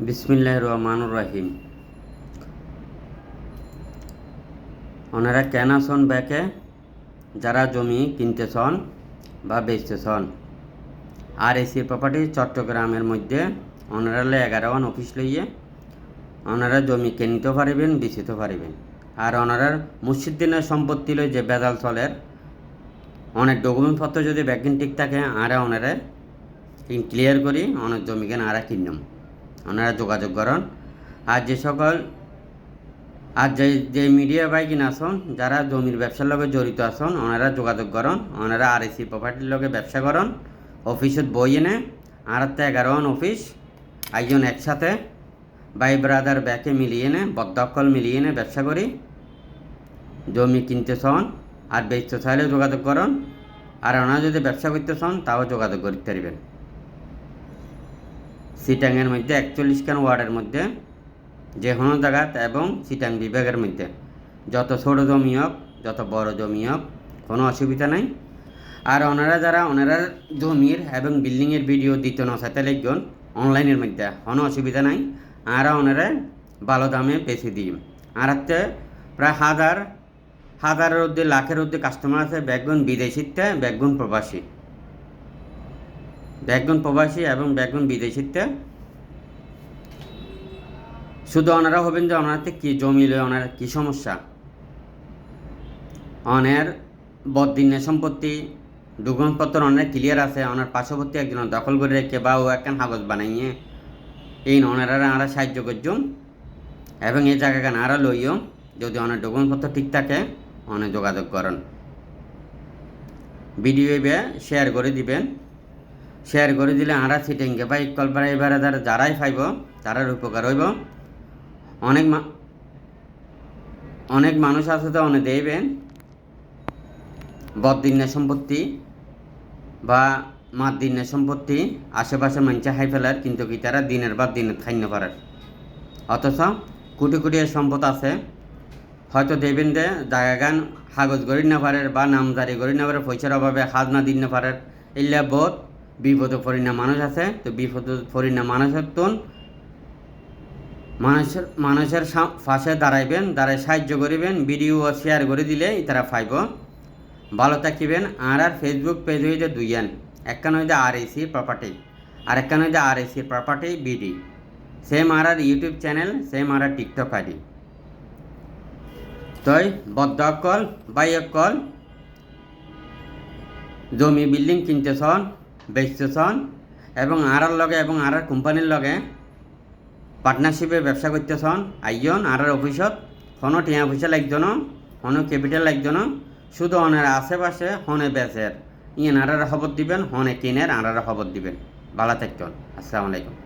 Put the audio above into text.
বিসমিল্লাহ রহমানুর রাহিম। ওনারা কেন আসন ব্যাকে? যারা জমি কিনতে কিনতেছন বা বেচতে বেচতেছন আর এসি প্রপার্টি চট্টগ্রামের মধ্যে ওনারা এগারো ওয়ান অফিস লইয়ে ওনারা জমি কিনতে পারিবেন বেচিতে পারিবেন। আর ওনারার মুর্শিদ্দিনের সম্পত্তি লই যে বেদাল চলের, অনেক ডকুমেন্টপত্র যদি ব্যাকিং ঠিক থাকে, আর ওনারা ক্লিয়ার করি, অনেক জমি কেন আর কিনলাম ওনারা যোগাযোগ করেন। আর যে সকল, আর যে যে মিডিয়া বাইকিন আসন, যারা জমির ব্যবসার লগে জড়িত আসন, ওনারা যোগাযোগ করেন, ওনারা আর এসি প্রপার্টির লগে ব্যবসা করেন অফিসত বই এনে একটা এগারো অফিস একজন একসাথে, ভাই ব্রাদার ব্যাকে মিলিয়ে এনে, বদ্ধকল মিলিয়ে এনে ব্যবসা করি। জমি কিনতে চান, আর বেচতে চাইলে যোগাযোগ করুন। আর ওনারা যদি ব্যবসা করতে চান, তাও যোগাযোগ করতে পারবেন। সিটাংয়ের মধ্যে, একচল্লিশ খান ওয়ার্ডের মধ্যে, যে কোনো জায়গাত এবং সিটাং বিভাগের মধ্যে। যত ছোটো জমি হোক, যত বড় জমি হোক, কোনো অসুবিধা নাই। আর ওনারা যারা, ওনারা জমির এবং বিল্ডিংয়ের ভিডিও দিতে নসাতে লাগবেন অনলাইনের মধ্যে, কোনো অসুবিধা নাই। আর ওনারা ভালো দামে বেশি দিই আর হচ্ছে প্রায় হাজার, হাজারের মধ্যে লাখের মধ্যে কাস্টমার আছে ব্যাকগুন বিদেশিতে ব্যাকগুন প্রবাসী। ব্যাকগুন প্রবাসী এবং ব্যাকগুন বিদেশিতে শুধু ওনারা হবেন যে ওনারাতে কী জমি লয়, ওনার কী সমস্যা? অনের বদিনের সম্পত্তি ডকুমেন্টপত্র অনেক ক্লিয়ার আছে, ওনার পার্শ্ববর্তী একজন দখল করে রেখে বা ও একখান কাগজ বানাইয়ে এই ওনারা আরা সাহায্য করছুন এবং এই জায়গাখান আরা লইও, যদি অনেক ডকুমেন্টপত্র ঠিক থাকে অনেক যোগাযোগ করেন। ভিডিও শেয়ার করে দিবেন। শেয়ার করে দিলে আরা সিটিংকে বা ইকল পাড়া এবারে যারা যারাই পাইব তারার উপকার হইব। অনেক অনেক মানুষ আছে তো অনেক দেবেন বদিনের সম্পত্তি বা মাত দিনের সম্পত্তি। আশেপাশে মানুষে হাই ফেলার, কিন্তু কি তারা দিনের বা দিনে খাইন পারার। অথচ কোটি কোটি সম্পদ আছে। হয়তো দেবেন দে জায়গাগান কাগজ গড়ি না পারে বা নামজারি গড়ি না পারে পয়সার অভাবে হাত না দিন না পারে এগুলা বহুত বিপদ পড়ি না মানুষ আছে, তো বিপদ পড়ি না মানুষের তুন মানুষের মানুষের পাশে দাঁড়াইবেন দাঁড়ায় সাহায্য করিবেন ভিডিও শেয়ার করে দিলে তারা পাইব। ভালো থাকিবেন, আর আর ফেসবুক পেজ হইতে দুইয়ান। একখান হইতে আর এসি প্রপার্টি আর একখান হইতে আর এসি প্রপার্টি বিডি সেম আর আর ইউটিউব চ্যানেল সেম আর আর টিকটক আইডি তই বদ্ধ কল বাইক কল জমি বিল্ডিং কিনতেছন বেচতেছন এবং আর লগে এবং আর কোম্পানির লগে পার্টনারশিপে ব্যবসা করতেছন আইজন আর অফিসত হন টিয়া পয়সা লাগজন, হন ক্যাপিটাল লাগজন, শুধু অনের আশেপাশে হনে বেচের ইয়ে আরার খবর দিবেন, হনে কিনের আর খবর দিবেন। ভালো থাকতেন আসসালামু আলাইকুম।